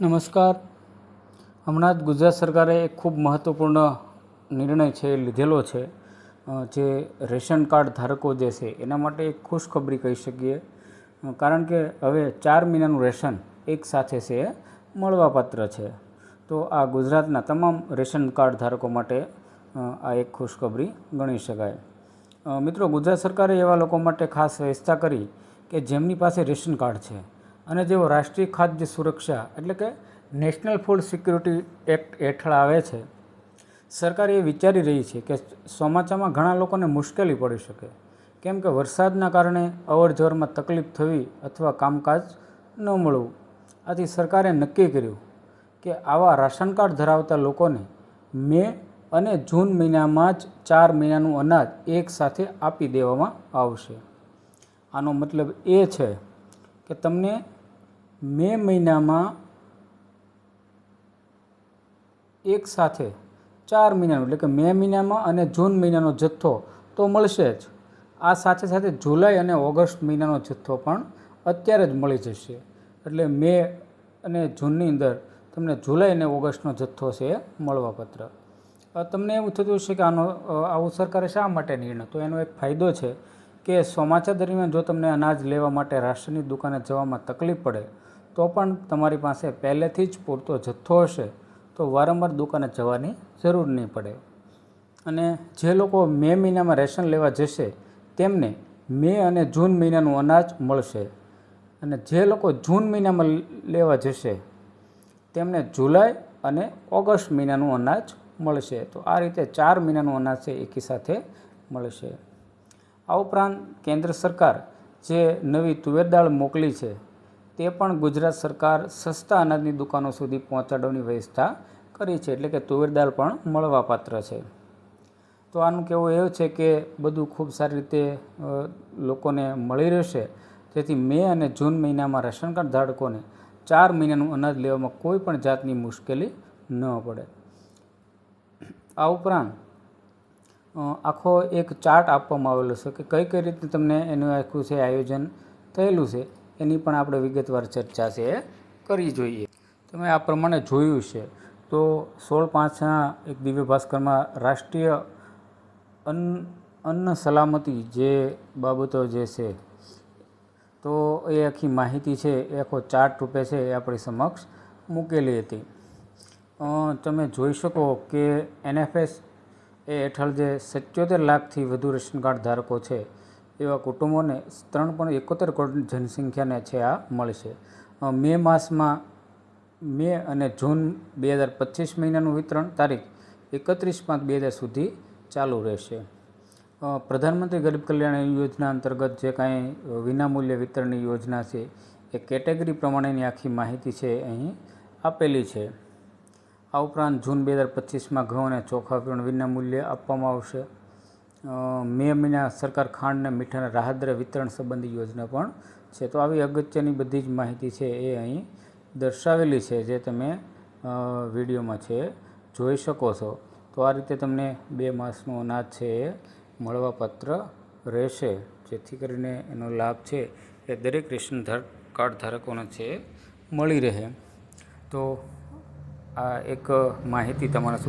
નમસ્કાર. હમણાં જ ગુજરાત સરકારે એક ખૂબ મહત્ત્વપૂર્ણ નિર્ણય છે એ લીધેલો છે જે રેશન કાર્ડ ધારકો જે છે એના માટે એક ખુશખબરી કહી શકીએ. કારણ કે હવે ચાર મહિનાનું રેશન એક સાથે છે એ મળવાપાત્ર છે. તો આ ગુજરાતના તમામ રેશન કાર્ડ ધારકો માટે આ એક ખુશખબરી ગણી શકાય. મિત્રો, ગુજરાત સરકારે એવા લોકો માટે ખાસ વ્યવસ્થા કરી કે જેમની પાસે રેશન કાર્ડ છે અને જેઓ રાષ્ટ્રીય ખાદ્ય સુરક્ષા એટલે કે નેશનલ ફૂડ સિક્યુરિટી એક્ટ હેઠળ આવે છે, સરકાર એ વિચારી રહી છે કે ચોમાસામાં ઘણા લોકોને મુશ્કેલી પડી શકે. કેમ કે વરસાદના કારણે અવરજવરમાં તકલીફ થવી અથવા કામકાજ ન મળવું. આથી સરકારે નક્કી કર્યું કે આવા રાશન કાર્ડ ધરાવતા લોકોને મે અને જૂન મહિનામાં જ ચાર મહિનાનું અનાજ એક સાથે આપી દેવામાં આવશે. આનો મતલબ એ છે કે તમને મે મહિનામાં એક સાથે ચાર મહિનાનું, એટલે કે મે મહિનામાં અને જૂન મહિનાનો જથ્થો તો મળશે જ. આ સાથે સાથે જુલાઈ અને ઓગસ્ટ મહિનાનો જથ્થો પણ અત્યારે જ મળી જશે. એટલે મે અને જૂનની અંદર તમને જુલાઈ અને ઓગસ્ટનો જથ્થો છે એ મળવાપત્ર. તમને એવું થતું હશે કે આનો આવું સરકારે શા માટે નિર્ણય? તો એનો એક ફાયદો છે કે ચોમાસા દરમિયાન જો તમને અનાજ લેવા માટે રાશનની દુકાને જવામાં તકલીફ પડે તો પણ તમારી પાસે પહેલેથી જ પૂરતો જથ્થો હશે તો વારંવાર દુકાને જવાની જરૂર નહીં પડે. અને જે લોકો મે મહિનામાં રેશન લેવા જશે, તેમને મે અને જૂન મહિનાનું અનાજ મળશે. અને જે લોકો જૂન મહિનામાં લેવા જશે, તેમને જુલાઈ અને ઓગસ્ટ મહિનાનું અનાજ મળશે. તો આ રીતે ચાર મહિનાનું અનાજ છે એકી સાથે મળશે. આ ઉપરાંત કેન્દ્ર સરકાર જે નવી તુવેર દાળ મોકલી છે તે પણ ગુજરાત સરકાર સસ્તા અનાજની દુકાનો સુધી પહોંચાડવાની વ્યવસ્થા કરી છે. એટલે કે તુવેર દાળ પણ મળવાપાત્ર છે. તો આનું કહેવું એવું છે કે બધું ખૂબ સારી રીતે લોકોને મળી રહેશે. જેથી મે અને જૂન મહિનામાં રેશન કાર્ડ ધારકોને ચાર મહિનાનું અનાજ લેવામાં કોઈ પણ જાતની મુશ્કેલી ન પડે. આ ઉપરાંત આખો એક ચાર્ટ આપવામાં આવેલો છે કે કઈ કઈ રીતે તમને એનું આખું છે આયોજન થયેલું છે. એની પણ આપણે વિગતવાર ચર્ચા છે, કરી જોઈએ. તમે આ પ્રમાણે જોયું છે, તો સોળ પાંચના એક દિવ્ય ભાસ્કરમાં રાષ્ટ્રીય અન્ન અન્ન સલામતી જે બાબતો જે છે, તો એ આખી માહિતી છે, એ આખો ચાર્ટ રૂપે છે, એ આપણી સમક્ષ મૂકેલી હતી. તમે જોઈ શકો કે એનએફએસ એ હેઠળ જે સિત્યોતેર લાખથી વધુ રેશન કાર્ડ ધારકો છે એવા કુટુંબોને ત્રણ પણ એકોતેર કરોડ જનસંખ્યાને છે આ મળશે. મે માસમાં, મે અને જૂન બે હજાર પચીસ મહિનાનું વિતરણ તારીખ એકત્રીસ પાંચ બે હજાર સુધી ચાલુ રહેશે. પ્રધાનમંત્રી ગરીબ કલ્યાણ યોજના અંતર્ગત જે કાંઈ વિનામૂલ્ય વિતરણની યોજના છે, એ કેટેગરી પ્રમાણેની આખી માહિતી છે અહીં આપેલી છે. આ ઉપરાંત જૂન બે હજાર પચીસમાં ઘઉં અને ચોખા પણ વિનામૂલ્યે આપવામાં આવશે. મે મહિના સરકાર ખાંડ અને મીઠાના રાહદ્ર વિતરણ સંબંધી યોજના પણ છે. તો આવી અગત્યની બધી જ માહિતી છે એ અહીં દર્શાવેલી છે જે તમે વિડીયોમાં છે જોઈ શકો છો. તો આ રીતે તમને બે માસનો અનાજ છે એ મળવાપાત્ર રહેશે. જેથી કરીને એનો લાભ છે એ દરેક રેશન ધાર, કાર્ડ ધારકોને છે મળી રહે. તો આ એક માહિતી તમારા સુધી